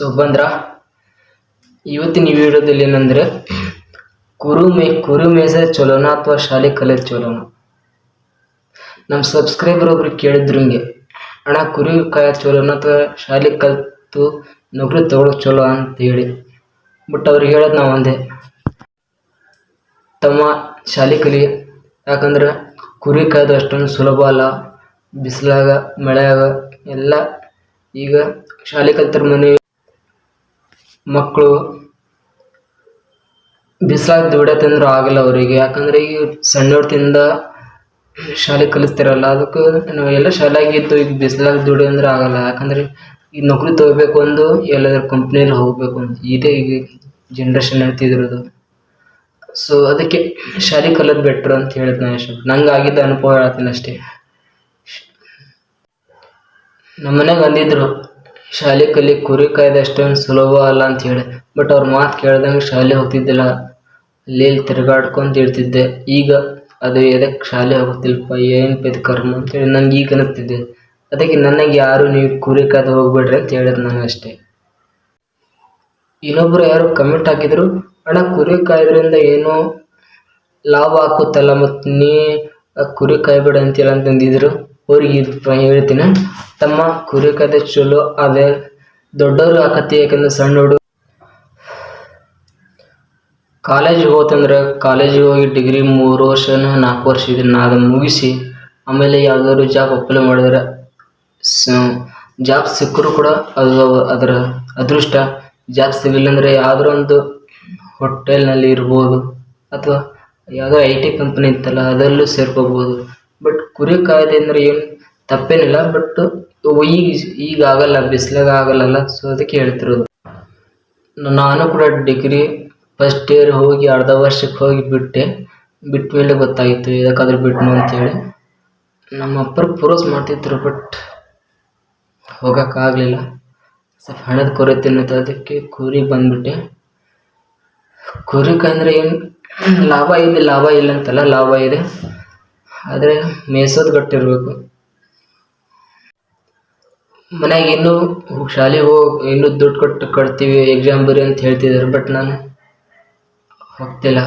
So ಬಂದ್ರ? ಇವತ್ತಿನ ಈ ವಿಡಿಯೋದಲ್ಲಿ ಏನಂದ್ರೆ ಕುರು ಮೇ ಕುರು ಮೇಸೆ ಚಲೋನ ಅಥವಾ ಶಾಲೆ ಕಲಿಯೋದು ಚಲೋನ? ನಮ್ಮ ಸಬ್ಸ್ಕ್ರೈಬರ್ ಒಬ್ರು ಕೇಳಿದ್ರು ಹಿಂಗೆ, ಅಣ್ಣ, ಕುರಿ ಕಾಯ ಚಲೋನ ಅಥವಾ ಶಾಲೆ ಕಲಿತು ನೌಕರಿ ತಗೊಳಕ್ ಚಲೋ ಅಂತ ಹೇಳಿ. ಬಟ್ ಅವ್ರಿಗೆ ಹೇಳೋದು ನಾವು ಒಂದೇ, ತಮ್ಮ ಶಾಲೆ ಕಲಿ, ಯಾಕಂದ್ರೆ ಕುರಿ ಕಾಯ್ದು ಅಷ್ಟೊಂದು ಸುಲಭ ಅಲ್ಲ, ಬಿಸಿಲಾಗ, ಮಳೆಯಾಗ, ಎಲ್ಲ ಈಗ ಶಾಲೆ ಕಲ್ತರ ಮನೆ ಮಕ್ಕಳು ಬಿಸಿಲಾಗ ದುಡಿಯತ್ತಂದ್ರೆ ಆಗಲ್ಲ ಅವರಿಗೆ. ಯಾಕಂದ್ರೆ ಈಗ ಸಣ್ಣವ್ರತಿಂದ ಶಾಲೆ ಕಲಿಸ್ತಿರಲ್ಲ, ಅದಕ್ಕೆ ನಾವು ಎಲ್ಲ ಶಾಲೆಯಾಗಿದ್ದು ಈಗ ಬಿಸಿಲಾಗ ದುಡಿ ಅಂದ್ರೆ ಆಗಲ್ಲ. ಯಾಕಂದ್ರೆ ಈಗ ನೌಕರಿ ತಗೋಬೇಕು ಅಂದು ಎಲ್ಲಾದ್ರೂ ಕಂಪ್ನಿಯಲ್ಲಿ ಹೋಗ್ಬೇಕು ಅಂತ. ಇದೇ ಈಗ ಜನ್ರೇಷನ್ ಹೇಳ್ತಿದ್ರದು ಸೊ ಅದಕ್ಕೆ ಶಾಲೆ ಕಲಿಯೋದು ಬೆಟ್ರು ಅಂತ ಹೇಳಿದ್ ನಾನು ನಂಗೆ ಆಗಿದ್ದ ಅನುಭವ ಹೇಳ್ತೀನಿ ಅಷ್ಟೇ. ನಮ್ಮ ಮನೆಗೆ ಅಂದಿದ್ರು ಶಾಲೆ ಕಲಿ ಕುರಿ ಕಾಯ್ದು ಸುಲಭ ಅಲ್ಲ ಅಂತ ಹೇಳಿ. ಬಟ್ ಅವ್ರ ಮಾತು ಕೇಳ್ದಂಗೆ ಶಾಲೆ ಹೋಗ್ತಿದ್ದಿಲ್ಲ. ಅಲ್ಲಿ ತಿರುಗಾಡ್ಕೊಂತ ಇರ್ತಿದ್ದೆ. ಈಗ ಅದು ಎದಕ್ಕೆ ಶಾಲೆ ಹೋಗ್ತಿಲ್ಲಪ್ಪ, ಏನು ಪೆದ್ ಕರ್ಮ ಅಂತೇಳಿ ನಂಗೆ ಈಗ ಅನಿಸ್ತಿದ್ದೆ ಅದಕ್ಕೆ ನನಗೆ ಯಾರು ನೀವು ಕುರಿ ಕಾಯ್ದ ಹೋಗ್ಬೇಡ್ರಿ ಅಂತ ಹೇಳಿದ್ ನಾನು ಅಷ್ಟೇ. ಇನ್ನೊಬ್ರು ಯಾರು ಕಮೆಂಟ್ ಹಾಕಿದ್ರು, ಅಣ್ಣ ಕುರಿ ಕಾಯೋದ್ರಿಂದ ಏನೋ ಲಾಭ ಹಾಕುತ್ತಲ್ಲ ಮತ್ತು ನೀ ಕುರಿ ಕಾಯ್ಬೇಡ ಅಂತ ಅಂತಂದಿದ್ರು ಅವ್ರಿಗೆ ಇದು ಹೇಳ್ತೀನಿ ತಮ್ಮ ಕುರಿ ಕತೆ ಚಲೋ ಅದೇ ದೊಡ್ಡವರು ಆಕತಿ ಯಾಕಂದ್ರೆ ಸಣ್ಣ ಹುಡುಗ ಕಾಲೇಜಿಗೆ ಹೋತಂದ್ರೆ ಕಾಲೇಜಿಗೆ ಹೋಗಿ ಡಿಗ್ರಿ ಮೂರು ವರ್ಷನ ನಾಲ್ಕು ವರ್ಷ ಇದನ್ನ ಅದನ್ನು ಮುಗಿಸಿ ಆಮೇಲೆ ಯಾವ್ದಾದ್ರು ಜಾಬ್ ಅಪ್ಲೈ ಮಾಡಿದ್ರೆ ಜಾಬ್ ಸಿಕ್ಕರೂ ಕೂಡ ಅದು ಅದರ ಅದೃಷ್ಟ. ಜಾಬ್ ಸಿಗಲಿಲ್ಲ ಅಂದರೆ ಯಾವ್ದಾರ ಒಂದು ಹೋಟೆಲ್ನಲ್ಲಿ ಇರ್ಬೋದು ಅಥವಾ ಯಾವುದೋ ಐ ಟಿ ಕಂಪ್ನಿ ಇತ್ತಲ್ಲ, ಅದರಲ್ಲೂ ಸೇರ್ಕೋಬೋದು. ಕುರಿ ಕಾಯ್ದೆ ಅಂದ್ರೆ ಏನು ತಪ್ಪೇನಿಲ್ಲ ಬಟ್ ಈಗ ಈಗ ಆಗಲ್ಲ, ಬಿಸಿಲಾಗ ಆಗಲ್ಲಲ್ಲ ಸೊ ಅದಕ್ಕೆ ಹೇಳ್ತಿರೋದು. ನಾನು ಕೂಡ ಡಿಗ್ರಿ ಫಸ್ಟ್ ಇಯರ್ ಹೋಗಿ ಅರ್ಧ ವರ್ಷಕ್ಕೆ ಹೋಗಿ ಬಿಟ್ಟೆ. ಬಿಟ್ಟ ಮೇಲೆ ಗೊತ್ತಾಗಿತ್ತು ಇದಕ್ಕಾದ್ರೂ ಬಿಟ್ನು ಅಂತೇಳಿ. ನಮ್ಮ ಅಪ್ಪರು ಪೂರಸ್ ಮಾಡ್ತಿದ್ರು ಬಟ್ ಹೋಗೋಕ್ಕಾಗಲಿಲ್ಲ ಸ್ವಲ್ಪ ಹಣದ ಕೊರತೆ ಅನ್ನೋದು ಅದಕ್ಕೆ ಕುರಿ ಬಂದ್ಬಿಟ್ಟೆ. ಕುರಿ ಅಂದರೆ ಏನು, ಲಾಭ ಇದೆ, ಲಾಭ ಇಲ್ಲ ಅಂತಲ್ಲ, ಲಾಭ ಇದೆ. ಆದರೆ ಮೇಸೋದು ಗಟ್ಟಿರಬೇಕು ಮನೆಯಾಗ ಇನ್ನೂ ಶಾಲೆಗೆ ಹೋಗಿ ಇನ್ನೂ ದುಡ್ಡು ಕೊಟ್ಟು ಕಟ್ತೀವಿ ಎಕ್ಸಾಮ್ ಬರೀ ಅಂತ ಹೇಳ್ತಿದ್ದಾರೆ ಬಟ್ ನಾನು ಹೋಗ್ತಿಲ್ಲ.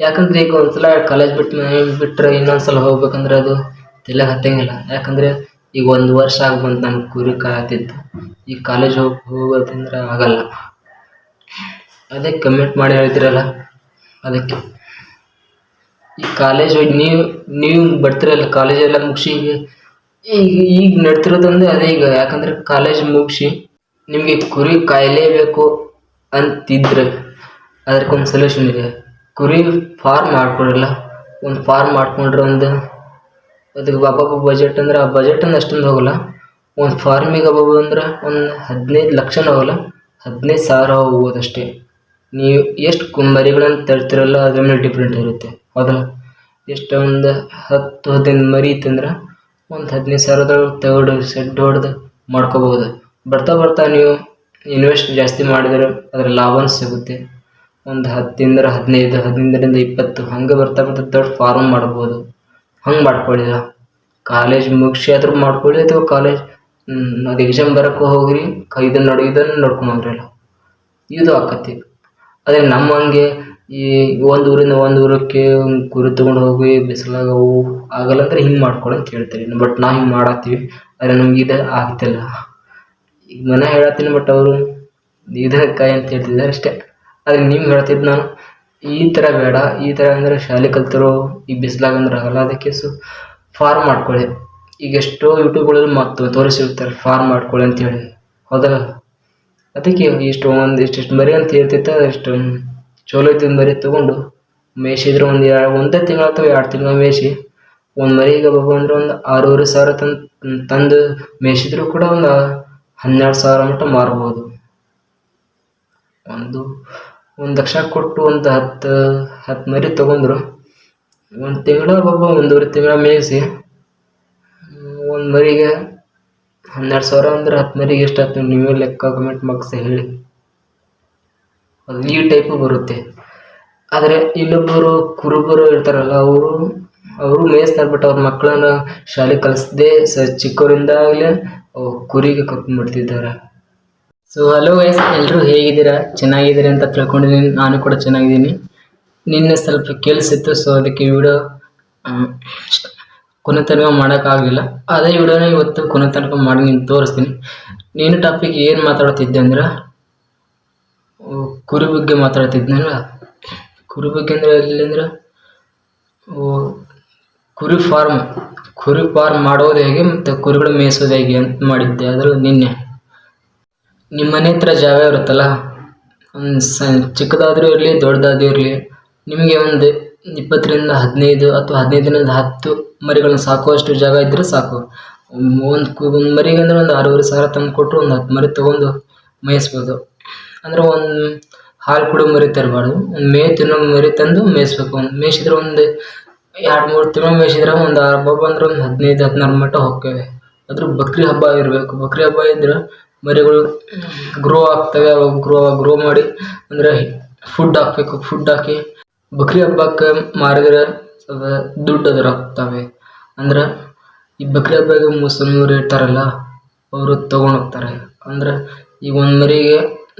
ಯಾಕಂದ್ರೆ ಈಗ ಒಂದ್ಸಲ ಕಾಲೇಜ್ ಬಿಟ್ಟು ಬಿಟ್ಟರೆ ಇನ್ನೊಂದ್ಸಲ ಹೋಗ್ಬೇಕಂದ್ರೆ ಅದು ತಲೆ ಹತ್ತಂಗಿಲ್ಲ. ಯಾಕಂದರೆ ಈಗ ಒಂದು ವರ್ಷ ಆಗಿ ನಮ್ಮ ನಾನು ಕುರಿ ಕಾಯತ್ತಿದ್ದು ಈಗ ಕಾಲೇಜ್ ಹೋಗಿ ಹೋಗೋದಂದ್ರೆ ಆಗಲ್ಲ. ಅದೇ ಕಮೆಂಟ್ ಮಾಡಿ ಹೇಳ್ತಿರಲ್ಲ, ಅದಕ್ಕೆ. ಈ ಕಾಲೇಜ್ ಹೋಗಿ ನೀವು ನೀವು ಬರ್ತಿರಲ್ಲ, ಕಾಲೇಜ್ ಎಲ್ಲ ಮುಗಿಸಿ ಈಗ ಈಗ ನಡ್ತಿರೋದಂದ್ರೆ ಅದೇ ಈಗ, ಯಾಕಂದ್ರೆ ಕಾಲೇಜ್ ಮುಗಿಸಿ ನಿಮಗೆ ಕುರಿ ಕಾಯಲೇಬೇಕು ಅಂತಿದ್ರೆ ಅದಕ್ಕೊಂದು ಸೊಲ್ಯೂಷನ್ ಇದೆ. ಕುರಿ ಫಾರ್ಮ್ ಮಾಡ್ಕೊಡಲ್ಲ, ಒಂದು ಫಾರ್ಮ್ ಮಾಡ್ಕೊಂಡ್ರೆ ಒಂದು, ಅದಕ್ಕೆ ಬಾಬಾ ಬಜೆಟ್ ಅಂದ್ರೆ ಆ ಬಜೆಟ್ ಅಂದ್ರೆ ಅಷ್ಟೊಂದು ಹೋಗಲ್ಲ. ಒಂದು ಫಾರ್ಮಿಗೆ ಅಬ್ಬಬ್ಬ ಅಂದ್ರೆ ಒಂದು ಹದಿನೈದು ಲಕ್ಷನೂ ಹೋಗಲ್ಲ, ಹದಿನೈದು ಸಾವಿರ ಹೋಗ್ಬೋದು ಅಷ್ಟೇ. ನೀವು ಎಷ್ಟು ಕುಂಬರಿಗಳನ್ನು ತರ್ತಿರಲ್ಲ, ಅದ್ರ ಮೇಲೆ ಡಿಪೆಂಡ್ ಇರುತ್ತೆ. ಹೌದಲ್ಲ ಎಷ್ಟು ಒಂದು ಹತ್ತು ಹದಿನೈದು ಮರಿ ಇತ್ತಂದ್ರೆ ಒಂದು ಹದಿನೈದು ಸಾವಿರದೊಳಗೆ ತಗೊಂಡು ಸೆಡ್ ಹೊಡೆದು ಮಾಡ್ಕೋಬೋದು ಬರ್ತಾ ಬರ್ತಾ ನೀವು ಇನ್ವೆಸ್ಟ್ ಜಾಸ್ತಿ ಮಾಡಿದ್ರೆ ಅದ್ರ ಲಾಭನೂ ಸಿಗುತ್ತೆ. ಒಂದು ಹತ್ತಿಂದ ಹದಿನೈದು, ಹದಿನೈದರಿಂದ ಇಪ್ಪತ್ತು ಹಂಗೆ ಬರ್ತಾ ಬರ್ತಾ ದೊಡ್ಡ ಫಾರ್ಮ್ ಮಾಡ್ಬೋದು. ಹಂಗೆ ಮಾಡ್ಕೊಳ್ಳಿಲ್ಲ. ಕಾಲೇಜ್ ಮುಗಿಸಿ ಆದ್ರೂ ಮಾಡ್ಕೊಳ್ಳಿ ಅಥವಾ ಕಾಲೇಜ್ ಅದು ಎಕ್ಸಾಮ್ ಬರೋಕ್ಕೂ ಹೋಗ್ರಿ ಇದನ್ನ ನೋಡಿ ಇದನ್ನು ನೋಡ್ಕೊಂಬಂದ್ರಲ್ಲ ಇದು ಆಕತಿ. ಅದೇ ನಮ್ಮ ಹಂಗೆ ಈ ಒಂದು ಊರಿಂದ ಒಂದು ಊರಕ್ಕೆ ಕುರಿ ತೊಗೊಂಡು ಹೋಗಿ ಬಿಸಿಲಾಗ ಅವು ಆಗಲ್ಲ ಅಂದ್ರೆ ಹಿಂಗೆ ಮಾಡ್ಕೊಡು ಅಂತ ಹೇಳ್ತಾರೆ ಬಟ್ ನಾವು ಹಿಂಗೆ ಮಾಡತ್ತೀವಿ. ಆದರೆ ನಮ್ಗೆ ಇದು ಆಗ್ತಿಲ್ಲ. ಈಗ ಮನೆ ಹೇಳತ್ತೀನಿ ಬಟ್ ಅವರು ಇದಕ್ಕಾಯಿ ಅಂತ ಹೇಳ್ತಿದ್ದಾರೆ ಅಷ್ಟೇ. ಆದರೆ ನಿಮ್ಗೆ ಹೇಳ್ತಿದ್ದು ನಾನು, ಈ ಥರ ಬೇಡ, ಈ ಥರ ಅಂದರೆ ಶಾಲೆ ಕಲ್ತಿರೋ ಈ ಬಿಸಿಲಾಗ ಅಂದ್ರೆ ಆಗಲ್ಲ. ಅದಕ್ಕೆ ಸು ಫಾರ್ಮ್ ಮಾಡ್ಕೊಳ್ಳಿ ಈಗ ಎಷ್ಟೋ ಯೂಟ್ಯೂಬ್ಗಳಲ್ಲಿ ಮತ್ತು ತೋರಿಸಿರ್ತಾರೆ ಫಾರ್ಮ್ ಮಾಡ್ಕೊಳ್ಳಿ ಅಂತೇಳಿ ಹೌದಲ್ಲ? ಅದಕ್ಕೆ ಇಷ್ಟು ಒಂದು ಇಷ್ಟಿಷ್ಟು ಮರಿ ಅಂತ ಹೇಳ್ತಿತ್ತು ಇಷ್ಟು ಚಲೋ ಐತಿ ಮರಿ ತಗೊಂಡು ಮೇಯ್ಸಿದ್ರೆ ಒಂದು ಎರಡು, ಒಂದೇ ತಿಂಗಳು ಅಥವಾ ಎರಡು ತಿಂಗಳು ಮೇಯ್ಸಿ ಒಂದು ಮರಿಗೆ ಬಾಬು ಅಂದ್ರೆ ಒಂದು ಆರೂವರೆ ಸಾವಿರ ತಂದು ತಂದು ಮೇಯ್ಸಿದ್ರು ಕೂಡ ಒಂದು ಹನ್ನೆರಡು ಸಾವಿರ ಮಟ್ಟ ಮಾರ್ಬೋದು. ಒಂದು ಒಂದು ಲಕ್ಷ ಕೊಟ್ಟು ಒಂದು ಹತ್ತು ಹತ್ತು ಮರಿ ತಗೊಂಡ್ರು. ಒಂದು ತಿಂಗಳ ಬಾಬು ಒಂದೂವರೆ ತಿಂಗಳ ಮೇಯಿಸಿ ಒಂದು ಮರಿಗೆ ಹನ್ನೆರಡು ಸಾವಿರ ಅಂದ್ರೆ ಹತ್ತು ಮರಿಗೆ ಎಷ್ಟು ಆಯ್ತು ನೀವೇ ಲೆಕ್ಕ ಕಮೆಂಟ್ ಬಾಕ್ಸ್ ಹೇಳಿ. ಅದು ಈ ಟೈಪು ಬರುತ್ತೆ. ಆದರೆ ಇನ್ನೊಬ್ಬರು ಕುರುಬರು ಇರ್ತಾರಲ್ಲ, ಅವರು ಅವರು ಮೇಯಿಸ್ತಾರೆ ಬಟ್ ಅವ್ರ ಮಕ್ಕಳನ್ನ ಶಾಲೆ ಕಲಿಸದೆ ಸ ಅವ್ರು ಕುರಿಗೆ ಕರ್ಕೊಂಡ್ಬಿಡ್ತಿದ್ದಾರೆ ಸೊ ಹಲೋ ವಯಸ್ ಎಲ್ಲರೂ ಹೇಗಿದ್ದೀರಾ? ಚೆನ್ನಾಗಿದ್ದೀರಾ ಅಂತ ತಿಳ್ಕೊಂಡಿದ್ದೀನಿ. ನಾನು ಕೂಡ ಚೆನ್ನಾಗಿದ್ದೀನಿ. ನಿನ್ನೆ ಸ್ವಲ್ಪ ಕೇಳಿಸಿತ್ತು ಸೊ ಅದಕ್ಕೆ ವಿಡಿಯೋ ಕೊನೆ ತನಕ ಮಾಡೋಕ್ಕಾಗಲಿಲ್ಲ. ಅದೇ ವಿಡಿಯೋನ ಇವತ್ತು ಕೊನೆ ತನಕ ಮಾಡಿ ನಿಮ್ಗೆ ತೋರಿಸ್ತೀನಿ. ನೀನು ಟಾಪಿಕ್ ಏನು ಮಾತಾಡ್ತಿದ್ದೆ ಅಂದ್ರೆ ಕುರಿ ಬಗ್ಗೆ ಮಾತಾಡ್ತಿದ್ನಲ್ಲ? ಕುರಿ ಬಗ್ಗೆ ಅಂದರೆ ಎಲ್ಲಿ ಅಂದ್ರೆ ಆ, ಕುರಿ ಫಾರ್ಮ್ ಕುರಿ ಫಾರ್ಮ್ ಮಾಡೋದು ಹೇಗೆ ಮತ್ತು ಕುರಿಗಳು ಮೇಯಿಸೋದು ಹೇಗೆ ಅಂತ ಮಾಡಿದ್ದೆ. ಅದರ ನಿನ್ನೆ. ನಿಮ್ಮ ಮನೆ ಹತ್ರ ಜಾಗ ಇರುತ್ತಲ್ಲ ಒಂದು ಸ ಚಿಕ್ಕದಾದರೂ ಇರಲಿ ದೊಡ್ಡದಾದ್ರೂ ಇರಲಿ ನಿಮಗೆ ಒಂದು ಇಪ್ಪತ್ತರಿಂದ ಹದಿನೈದು ಅಥವಾ ಹದಿನೈದರಿಂದ ಹತ್ತು ಮರಿಗಳನ್ನ ಸಾಕುವಷ್ಟು ಜಾಗ ಇದ್ದರೆ ಸಾಕು. ಒಂದು ಕು ಒಂದು ಮರಿಗೆ ಅಂದರೆ ಒಂದು ಆರೂವರೆ ಸಾವಿರ ತಂದು ಕೊಟ್ಟರು ಒಂದು ಹತ್ತು ಮರಿ ತೊಗೊಂಡು ಮೇಯಿಸ್ಬೋದು. ಅಂದರೆ ಒಂದು ಹಾಲು ಕೂಡ ಮರಿ ತರಬಾರ್ದು. ಮೇವು ತಿನ್ನೋ ಮರಿ ತಂದು ಮೇಯಿಸ್ಬೇಕು. ಮೇಯಿಸಿದ್ರೆ ಒಂದು ಎರಡು ಮೂರು ತಿಂಗಳು ಮೇಯಿಸಿದ್ರೆ ಒಂದು ಹಬ್ಬ ಬಂದ್ರೆ ಒಂದು ಹದಿನೈದು, ಹದಿನಾರು ಮಟ್ಟ ಹೋಗ್ತೇವೆ ಅದ್ರ ಬಕ್ರಿ ಹಬ್ಬ ಇರಬೇಕು. ಬಕ್ರಿ ಹಬ್ಬ ಇದ್ರೆ ಮರಿಗಳು ಗ್ರೋ ಆಗ್ತವೆ. ಅವಾಗ ಗ್ರೋ ಗ್ರೋ ಮಾಡಿ ಅಂದ್ರೆ ಫುಡ್ ಹಾಕ್ಬೇಕು. ಫುಡ್ ಹಾಕಿ ಬಕ್ರಿ ಹಬ್ಬಕ್ಕೆ ಮಾರಿದ್ರೆ ದುಡ್ಡು ಅದ್ರ ಅಂದ್ರೆ ಈ ಬಕ್ರಿ ಹಬ್ಬಗೆ ಮುಸ್ಲಿಮರು ಇರ್ತಾರಲ್ಲ, ಅವರು ತೊಗೊಂಡು ಹೋಗ್ತಾರೆ. ಅಂದ್ರೆ ಈಗ ಒಂದು ಮರಿಗೆ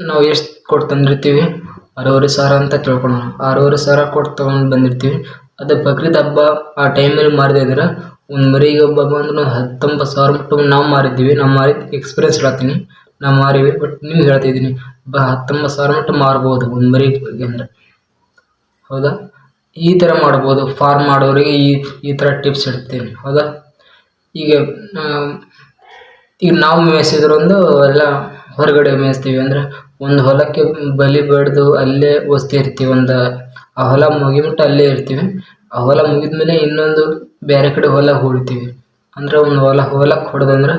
ನಾವು ಎಷ್ಟು ಕೊಟ್ಟು ತಂದಿರ್ತೀವಿ? ಆರೂವರೆ ಸಾವಿರ ಅಂತ ತಿಳ್ಕೊಳ್ಳೋಣ ಆರೂವರೆ ಸಾವಿರ ಕೊಟ್ಟು ತೊಗೊಂಡು ಬಂದಿರ್ತೀವಿ. ಅದು ಬಕ್ರೀದ್ ಹಬ್ಬ ಆ ಟೈಮಲ್ಲಿ ಮಾರಿದೆ ಇದ್ರೆ, ಒಂದು ಮರಿಗೆ ಹಬ್ಬ ಬಂದ್ರೆ ಹತ್ತೊಂಬತ್ತು ಸಾವಿರ ಮಟ್ಟ ನಾವು ಮಾರಿದ್ದೀವಿ ನಾವು ಮಾರಿದ ಎಕ್ಸ್ಪೀರಿಯನ್ಸ್ ಹೇಳ್ತೀನಿ. ನಾವು ಮಾರಿವಿ ಬಟ್ ನಿಮ್ಗೆ ಹೇಳ್ತಿದ್ದೀನಿ ಬ ಹತ್ತೊಂಬತ್ತು ಸಾವಿರ ಮಟ್ಟ ಮಾರ್ಬೋದು ಒಂದು ಮರಿಗೆ ಅಂದರೆ. ಹೌದಾ? ಈ ಥರ ಮಾಡ್ಬೋದು. ಫಾರ್ಮ್ ಮಾಡೋರಿಗೆ ಈ ಈ ಥರ ಟಿಪ್ಸ್ ಇಡ್ತೀನಿ ಹೌದಾ? ಈಗ ಈಗ ನಾವು ಮೇಯಿಸಿದ್ರೊಂದು ಎಲ್ಲ ಹೊರಗಡೆ ಮೇಯಿಸ್ತೀವಿ ಅಂದ್ರೆ ಒಂದು ಹೊಲಕ್ಕೆ ಬಲಿ ಬೆಳೆದು ಅಲ್ಲೇ ವಸ್ತಿ ಇರ್ತೀವಿ, ಒಂದು ಆ ಹೊಲ ಮುಗಿಬಿಟ್ಟು ಅಲ್ಲೇ ಇರ್ತೀವಿ. ಆ ಹೊಲ ಮುಗಿದ್ಮೇಲೆ ಇನ್ನೊಂದು ಬೇರೆ ಕಡೆ ಹೊಲ ಹೂಡ್ತೀವಿ. ಅಂದ್ರೆ ಒಂದು ಹೊಲ, ಹೊಲಕ್ಕೆ ಹೊಡೆದಂದ್ರೆ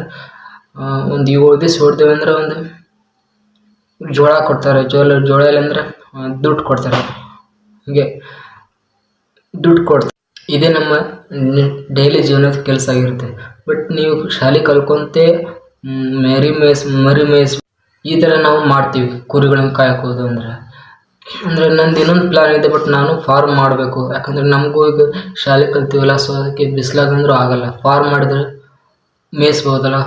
ಒಂದು ಏಳು ದಿವಸ ಹೊಡ್ತೇವೆ ಅಂದ್ರೆ ಒಂದು ಜೋಳ ಕೊಡ್ತಾರೆ. ಜೋಳ ಜೋಳ ಇಲ್ಲಂದ್ರೆ ದುಡ್ಡು ಕೊಡ್ತಾರೆ. ಹೀಗೆ ದುಡ್ಡು ಕೊಡ್ತಾರೆ. ಇದೇ ನಮ್ಮ ಡೈಲಿ ಜೀವನದ ಕೆಲಸ ಆಗಿರುತ್ತೆ. ಬಟ್ ನೀವು ಶಾಲೆ ಕಲ್ಕೊಂತೆ ಮೇರಿ ಮೇಸ್ ಮರಿ ಮೇಯ್ಸ್ ಈ ಥರ ನಾವು ಮಾಡ್ತೀವಿ. ಕುರಿಗಳನ್ನು ಕಾಯಕೋದು ಅಂದರೆ. ಅಂದರೆ ನಂದು ಇನ್ನೊಂದು ಪ್ಲ್ಯಾನ್ ಇದೆ ಬಟ್ ನಾನು ಫಾರ್ಮ್ ಮಾಡಬೇಕು. ಯಾಕಂದರೆ ನಮಗೂ ಈಗ ಶಾಲೆ ಕಲ್ತೀವಲ್ಲ ಸೊ ಅದಕ್ಕೆ ಬಿಸಿಲಾಗಂದ್ರೂ ಆಗಲ್ಲ. ಫಾರ್ಮ್ ಮಾಡಿದ್ರೆ ಮೇಯಿಸ್ಬೋದಲ್ಲ?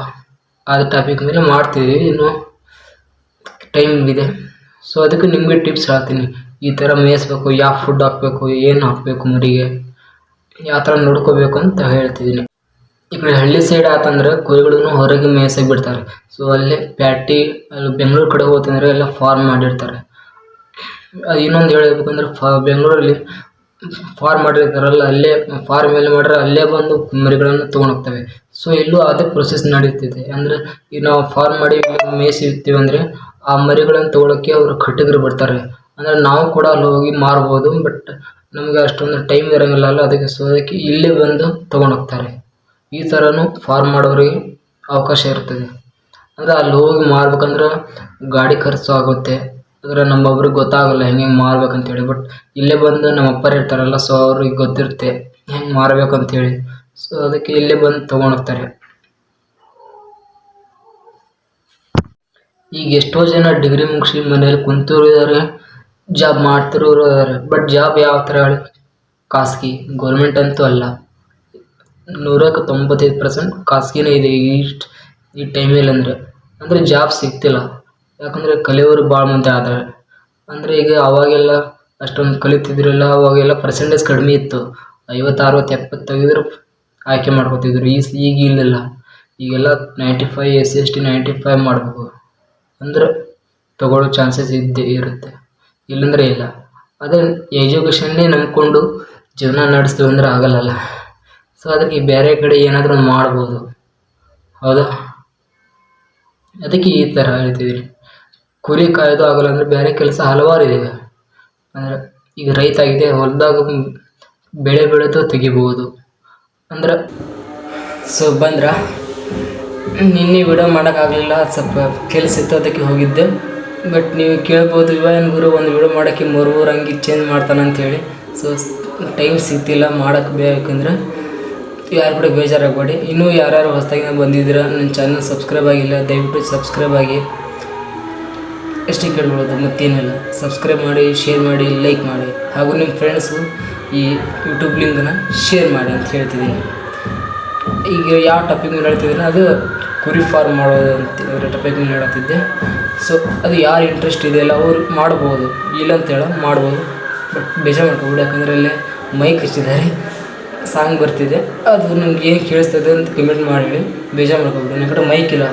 ಆ ಟಾಪಿಕ್ ಮೇಲೆ ಮಾಡ್ತೀವಿ. ಇನ್ನು ಟೈಮ್ ಇದೆ. ಸೊ ಅದಕ್ಕೆ ನಿಮಗೆ ಟಿಪ್ಸ್ ಹೇಳ್ತೀನಿ. ಈ ಥರ ಮೇಯಿಸ್ಬೇಕು, ಯಾವ ಫುಡ್ ಹಾಕಬೇಕು, ಏನು ಹಾಕಬೇಕು, ಮರಿಗೆ. ಯಾವ ಥರ ನೋಡ್ಕೋಬೇಕು ಅಂತ ಹೇಳ್ತಿದ್ದೀನಿ. ಈ ಕಡೆ ಹಳ್ಳಿ ಸೈಡ್ ಆತಂದ್ರೆ ಕುರಿಗಳನ್ನು ಹೊರಗೆ ಮೇಯ್ಸಕ್ಕೆ ಬಿಡ್ತಾರೆ. ಸೊ ಅಲ್ಲಿ ಪ್ಯಾಟಿ, ಅಲ್ಲಿ ಬೆಂಗಳೂರು ಕಡೆ ಹೋತಂದ್ರೆ ಎಲ್ಲ ಫಾರ್ಮ್ ಮಾಡಿರ್ತಾರೆ. ಇನ್ನೊಂದು ಹೇಳಬೇಕಂದ್ರೆ ಫಾ, ಬೆಂಗಳೂರಲ್ಲಿ ಫಾರ್ಮ್ ಮಾಡಿರ್ತಾರಲ್ಲ, ಅಲ್ಲೇ ಫಾರ್ಮ್ ಎಲ್ಲಿ ಮಾಡ್ರೆ ಅಲ್ಲೇ ಬಂದು ಮರಿಗಳನ್ನು ತೊಗೊಂಡೋಗ್ತವೆ. ಸೊ ಇಲ್ಲೂ ಅದೇ ಪ್ರೊಸೆಸ್ ನಡೀತಿದೆ. ಅಂದರೆ ಈಗ ನಾವು ಫಾರ್ಮ್ ಮಾಡಿ ಮೇಯಿಸಿರ್ತೀವಿ ಅಂದರೆ ಆ ಮರಿಗಳನ್ನು ತೊಗೊಳಕ್ಕೆ ಅವರು ಕಟ್ಟಿಗರು ಬರ್ತಾರೆ ಅಂದರೆ ನಾವು ಕೂಡ ಅಲ್ಲಿ ಹೋಗಿ ಮಾರ್ಬೋದು ಬಟ್ ನಮಗೆ ಅಷ್ಟೊಂದು ಟೈಮ್ ಇರೋಂಗಿಲ್ಲ ಅಲ್ಲ, ಅದಕ್ಕೆ ಸೊ ಅದಕ್ಕೆ ಇಲ್ಲೇ ಬಂದು ತೊಗೊಂಡು ಹೋಗ್ತಾರೆ ಈ ಥರನೂ ಫಾರ್ಮ್ ಮಾಡೋರಿಗೆ ಅವಕಾಶ ಇರ್ತದೆ. ಅಂದ್ರೆ ಅಲ್ಲಿ ಹೋಗಿ ಮಾರ್ಬೇಕಂದ್ರೆ ಗಾಡಿ ಖರ್ಚು ಆಗುತ್ತೆ. ಅಂದರೆ ನಮ್ಮೊಬ್ರಿಗೆ ಗೊತ್ತಾಗಲ್ಲ ಹೆಂಗೆ ಮಾರ್ಬೇಕು ಅಂತೇಳಿ ಬಟ್ ಇಲ್ಲೇ ಬಂದು ನಮ್ಮ ಅಪ್ಪರು ಇರ್ತಾರಲ್ಲ ಸೊ ಅವ್ರಿಗೆ ಗೊತ್ತಿರುತ್ತೆ ಹೆಂಗೆ ಹೇಳಿ ಸೊ ಅದಕ್ಕೆ ಇಲ್ಲೇ ಬಂದು ತೊಗೊಂಡೋಗ್ತಾರೆ. ಈಗ ಎಷ್ಟೋ ಜನ ಡಿಗ್ರಿ ಮುಗಿಸಿ ಮನೇಲಿ ಕುಂತವ್ರು ಇದ್ದಾರೆ ಜಾಬ್ ಮಾಡ್ತಿರೋರು ಇದ್ದಾರೆ. ಬಟ್ ಜಾಬ್ ಯಾವ ಥರ ಹೇಳಿ? ಖಾಸಗಿ ಗೌರ್ಮೆಂಟ್ ಅಂತೂ ಅಲ್ಲ. ನೂರಕ್ಕೆ ತೊಂಬತ್ತೈದು ಪರ್ಸೆಂಟ್ ಖಾಸಗಿನೇ ಇದೆ ಈ ಈ ಟೈಮಲ್ಲಿ ಅಂದರೆ. ಅಂದರೆ ಜಾಬ್ ಸಿಗ್ತಿಲ್ಲ. ಯಾಕಂದರೆ ಕಲಿಯೋರು ಭಾಳ ಮಂದಿ ಆದರೆ. ಅಂದರೆ ಈಗ ಅವಾಗೆಲ್ಲ ಅಷ್ಟೊಂದು ಕಲಿತಿದ್ರಲ್ಲ ಅವಾಗೆಲ್ಲ ಪರ್ಸೆಂಟೇಜ್ ಕಡಿಮೆ ಇತ್ತು. ಐವತ್ತು, ಅರವತ್ತು, ಎಪ್ಪತ್ತು ತೆಗೆದ್ರು ಆಯ್ಕೆ ಮಾಡ್ಕೊತಿದ್ರು. ಈ ಈಗ ಇಲ್ಲಿಲ್ಲ. ಈಗೆಲ್ಲ ninety five S C S T ninety five ಮಾಡಬೇಕು ಅಂದ್ರೆ ತಗೊಳ್ಳೋ ಚಾನ್ಸಸ್ ಇದ್ದೇ ಇರುತ್ತೆ. ಇಲ್ಲಂದ್ರೆ ಇಲ್ಲ. ಅದೇ ಎಜುಕೇಷನ್ನೇ ನಂಬ್ಕೊಂಡು ಜೀವನ ನಡೆಸ್ತೀವಿ ಅಂದ್ರೆ ಆಗಲ್ಲಲ್ಲ ಸೊ ಅದಕ್ಕೆ ಬೇರೆ ಕಡೆ ಏನಾದರೂ ಒಂದು ಮಾಡ್ಬೋದು. ಹೌದಾ? ಅದಕ್ಕೆ ಈ ಥರ ಹೇಳ್ತಿದ್ದೀನಿ ಕುರಿ ಕಾಯೋದು ಆಗಲ್ಲ ಅಂದರೆ ಬೇರೆ ಕೆಲಸ ಹಲವಾರು ಇದೆ ಅಂದರೆ ಈಗ ರೈತ ಆಗಿದೆ ಹೊಲದಾಗ ಬೆಳೆ ಬೆಳೆದು ತೆಗಿಬೋದು. ಅಂದ್ರೆ ಸೊ ಬಂದ್ರ, ನಿನ್ನೆ ವಿಡಿಯೋ ಮಾಡೋಕ್ಕಾಗಲಿಲ್ಲ ಸ್ವಲ್ಪ ಕೆಲಸ ಇತ್ತು, ಅದಕ್ಕೆ ಹೋಗಿದ್ದೆ. ಬಟ್ ನೀವು ಕೇಳ್ಬೋದು ಇವನ್ ಗುರು ಒಂದು ವಿಡಿಯೋ ಮಾಡೋಕ್ಕೆ ಮೂರು ಮೂರು ಹಂಗೆ ಚೇಂಜ್ ಮಾಡ್ತಾನೆ ಅಂತೇಳಿ ಸೊ ಟೈಮ್ ಸಿಗ್ತಿಲ್ಲ ಮಾಡೋಕ್ಕೆ ಬೇಕಂದ್ರೆ. ಯಾರು ಕೂಡ ಬೇಜಾರಾಗಬೇಡಿ. ಇನ್ನೂ ಯಾರ್ಯಾರು ಹೊಸದಾಗಿ ಬಂದಿದ್ದೀರ, ನನ್ನ ಚಾನಲ್ ಸಬ್ಸ್ಕ್ರೈಬ್ ಆಗಿಲ್ಲ, ದಯವಿಟ್ಟು ಸಬ್ಸ್ಕ್ರೈಬ್ ಆಗಿ. ಎಷ್ಟೇ ಕೇಳ್ಬೋದು ಮತ್ತೇನಿಲ್ಲ. ಸಬ್ಸ್ಕ್ರೈಬ್ ಮಾಡಿ ಶೇರ್ ಮಾಡಿ ಲೈಕ್ ಮಾಡಿ. ಹಾಗೂ ನಿಮ್ಮ ಫ್ರೆಂಡ್ಸು ಈ ಯೂಟ್ಯೂಬ್ ಲಿಂಕನ್ನ ಶೇರ್ ಮಾಡಿ ಅಂತ ಹೇಳ್ತಿದ್ದೀನಿ. ಈಗ ಯಾವ ಟಾಪಿಕ್ ಮೇಲೆ ಹೇಳ್ತಿದ್ದೀನಿ ಅದು ಕುರಿ ಫಾರ್ಮ್ ಮಾಡೋದು ಅಂತ ಬಗ್ಗೆ ಹೇಳತ್ತಿದ್ದೆ. ಸೊ ಅದು ಯಾರು ಇಂಟ್ರೆಸ್ಟ್ ಇದೆಯಲ್ಲ ಅವರು ಮಾಡ್ಬೋದು. ಇಲ್ಲ ಅಂತ ಹೇಳೋ ಮಾಡ್ಬೋದು. ಬಟ್ ಬೇಜಾರು ಮಾಡ್ಕೊಬಿಡಿ, ಯಾಕಂದ್ರೆ ಅಲ್ಲೇ ಮೈಕ್ ಹಚ್ಚಿದ್ದಾರೆ. ಸಾಂಗ್ ಬರ್ತಿದೆ. ಅದು ನಿಮ್ಗೆ ಏನು ಕೇಳಿಸ್ತದೆ ಅಂತ ಕಮೆಂಟ್ ಮಾಡಿ ಬೇಜಾರು ಮಾಡ್ಕೊಬಿಡಿ. ನನ್ನ ಕಡೆ ಮೈಕ್ ಇಲ್ಲ.